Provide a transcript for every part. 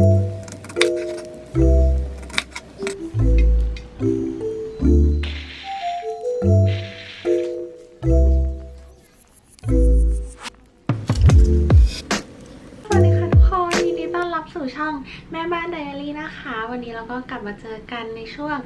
ส แม่บ้านไดอารี่นะคะ วันนี้เราก็กลับมาเจอกันในช่วง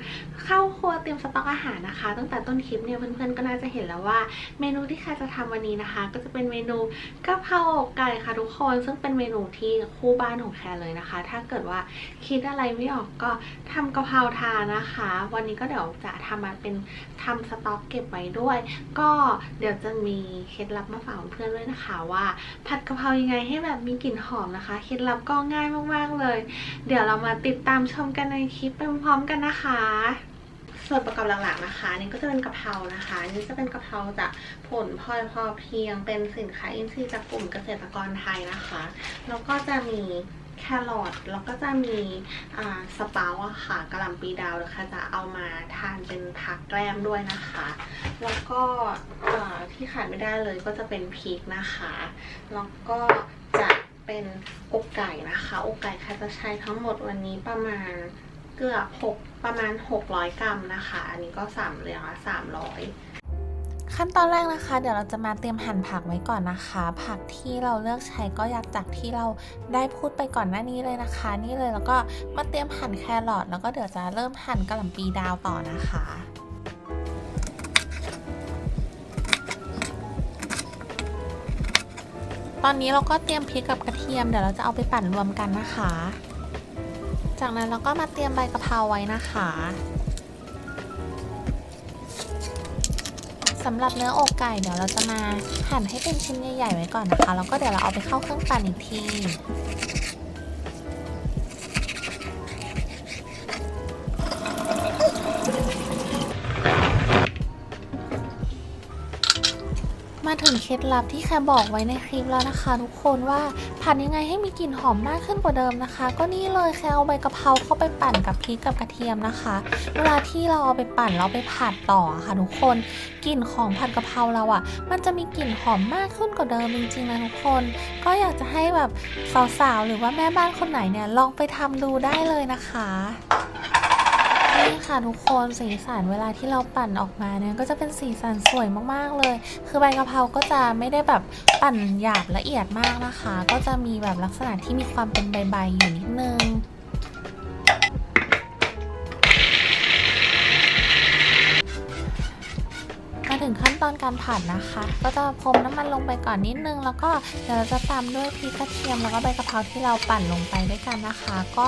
เข้าครัวเตรียมสต็อกอาหารนะคะ ตั้งแต่ต้นคลิปเนี่ยเพื่อนๆก็น่าจะเห็นแล้วว่า เมนูที่แครจะทำวันนี้นะคะ ก็จะเป็นเมนูกะเพราอกไก่ค่ะทุกคนซึ่งเป็นเมนูที่คู่บ้านของแคร์เลยนะคะ ถ้าเกิดว่าคิดอะไรไม่ออกก็ทำกะเพราทานนะคะ วันนี้ก็เดี๋ยวจะทำมาเป็นทำสต็อกเก็บไว้ด้วย ก็เดี๋ยวจะมีเคล็ดลับมาฝากเพื่อนๆด้วยนะคะ ว่าผัดกะเพรายังไงให้แบบมีกลิ่นหอมนะคะเคล็ดลับก็ง่ายมากๆเลยเดี๋ยวเรามาติดตามชมกันในคลิปไปพร้อมๆกันนะคะ ส่วนประกอบหลักๆนะคะนี่ก็จะเป็นกะเพรานะคะนี่จะเป็นกะเพราจากผลพลอยพอเพียง เป็นสินค้าอินทรีย์จากกลุ่มเกษตรกรไทยนะคะแล้วก็จะมีแครอทแล้วก็จะมีสเปาอะค่ะกระหล่ำปีดาวนะคะจะเอามาทานเป็นผักแกล้มด้วยนะคะ แล้วก็ที่ขาดไม่ได้เลยก็จะเป็นพริกนะคะ แล้วก็จะ เป็นอกไก่นะคะอกไก่ค่ะจะใช้ทั้งหมดวันนี้ประมาณเกือบหกประมาณ 600 กรัมนะคะ อันนี้ก็3เหลือ300ขั้นตอนแรกนะคะ เดี๋ยวเราจะมาเตรียมหั่นผักไว้ก่อนนะคะ ผักที่เราเลือกใช้ก็อยากจากที่เราได้พูดไปก่อนหน้านี้เลยนะคะ นี่เลยแล้วก็มาเตรียมหั่นแครอทแล้วก็เดี๋ยวจะเริ่มหั่นกระหล่ำปีดาวต่อนะคะ ตอนนี้เราก็เตรียมพริกกับกระเทียมเดี๋ยวเราจะเอาไปปั่นรวมกันนะคะ จากนั้นเราก็มาเตรียมใบกะเพราไว้นะคะสำหรับเนื้ออกไก่เดี๋ยวเราจะมาหั่นให้เป็นชิ้นใหญ่ๆไว้ก่อนนะคะ แล้วก็เดี๋ยวเราเอาไปเข้าเครื่องปั่นอีกที ถึงเคล็ดลับที่แคบอกไว้ในคลิปแล้วนะคะ ทุกคนว่าผัดยังไงให้มีกลิ่นหอมมากขึ้นกว่าเดิมนะคะ ก็นี่เลยแคเอาใบกะเพราเข้าไปปั่นกับพริกกับกระเทียมนะคะ เวลาที่เราเอาไปปั่นเราไปผัดต่อค่ะ ทุกคนกลิ่นของผัดกะเพราเราอะ่ะ มันจะมีกลิ่นหอมมากขึ้นกว่าเดิมจริงๆนะทุกคน ก็อยากจะให้แบบสาวๆหรือว่าแม่บ้านคนไหนเนี่ยลองไปทำดูได้เลยนะคะ นี่ค่ะทุกคนสีสันเวลาที่เราปั่นออกมาเนี่ยก็จะเป็นสีสันสวยมากๆเลย คือใบกะเพราก็จะไม่ได้แบบปั่นหยาบละเอียดมากนะคะ ก็จะมีแบบลักษณะที่มีความเป็นใบๆอยู่นิดนึง ถึงขั้นตอนการผัดนะคะ ก็จะพรมน้ำมันลงไปก่อนนิดนึง แล้วก็เดี๋ยวเราจะตามด้วยพริกกระเทียมแล้วก็ใบกะเพราที่เราปั่นลงไปด้วยกันนะคะ ก็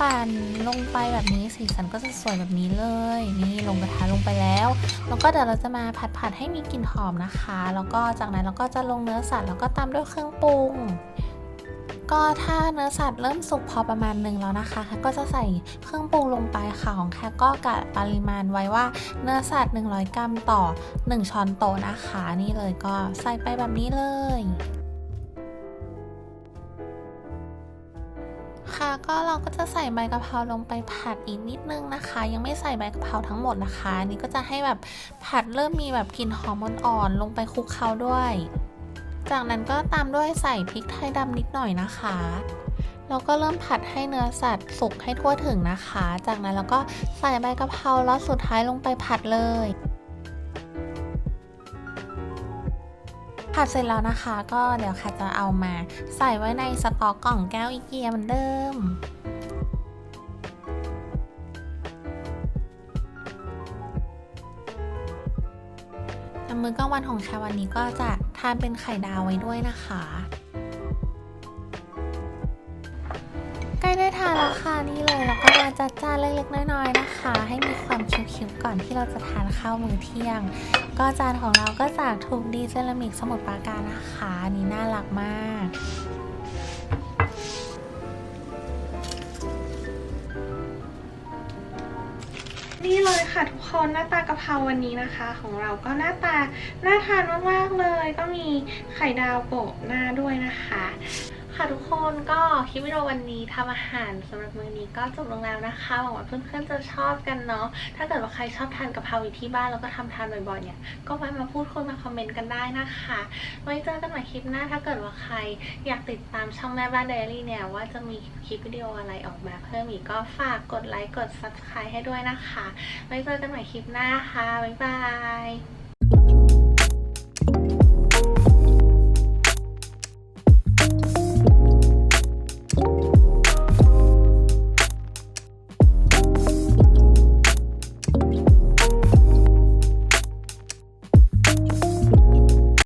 ปั่นลงไปแบบนี้สีสันก็จะสวยแบบนี้เลย นี่ลงกระทะลงไปแล้ว แล้วก็เดี๋ยวเราจะมาผัดผัดๆให้มีกลิ่นหอมนะคะ แล้วก็จากนั้นเราก็จะลงเนื้อสัตว์แล้วก็ตามด้วยเครื่องปรุง ก็ถ้าเนื้อสัตว์เริ่มสุกพอประมาณหนึ่งแล้วนะคะก็จะใส่เครื่องปรุงลงไปค่ะของแคก็กะปริมาณไว้ว่าเนื้อสัตว์ 100 กรัมต่อ 1 ช้อนโต๊ะนะคะ นี่เลยก็ใส่ไปแบบนี้เลยค่ะก็เราก็จะใส่ใบกะเพราลงไปผัดอีกนิดนึงนะคะ ยังไม่ใส่ใบกะเพราทั้งหมดนะคะนนี่ก็จะให้แบบผัดเริ่มมีแบบกลิ่นหอมอ่อนๆลงไปคลุกเคล้าด้วย จากนั้นก็ตามด้วยใส่พริกไทยดำนิดหน่อยนะคะ แล้วก็เริ่มผัดให้เนื้อสัตว์สุกให้ทั่วถึงนะคะ จากนั้นเราก็ใส่ใบกะเพราแล้วสุดท้ายลงไปผัดเลย ผัดเสร็จแล้วนะคะ ก็เดี๋ยวค่ะจะเอามาใส่ไว้ในสต๊อกกล่องแก้วอีเกียเหมือนเดิมมื้อกลางวันของแควันนี้ก็จะ ทานเป็นไข่ดาวไว้ด้วยนะคะ ใกล้ได้ทานแล้วค่ะนี่เลยแล้วก็มาจัดจานเล็กๆน้อยๆนะคะ ให้มีความคิ้วๆก่อนที่เราจะทานข้าวมื้อเที่ยง ก็จานของเราก็จากถูกดีเซรามิกสมุดปราการนะคะนี่น่ารักมาก นี่เลยค่ะทุกคนหน้าตากะเพราวันนี้นะคะ ของเราก็หน้าตาน่าทานมากๆเลย ก็มีไข่ดาวโปะหน้าด้วยนะคะ ค่ะทุกคนก็คลิปวิดีโอวันนี้ทำอาหารสำหรับมื้อนี้ก็จบลงแล้วนะคะหวังว่าเพื่อนๆจะชอบกันเนาะถ้าเกิดว่าใครชอบทานกะเพราอยู่ที่บ้านแล้วก็ทำทานบ่อยๆเนี่ยก็แวะมาพูดคุยมาคอมเมนต์กันได้นะคะ ไว้เจอกันใหม่คลิปหน้า ถ้าเกิดว่าใครอยากติดตามช่องแม่บ้านเดลี่เนี่ยว่าจะมีคลิปวิดีโออะไรออกมาเพิ่มอีกก็ฝากกดไลค์กด subscribe ให้ด้วยนะคะ ไว้เจอกันใหม่คลิปหน้าค่ะบ๊ายบาย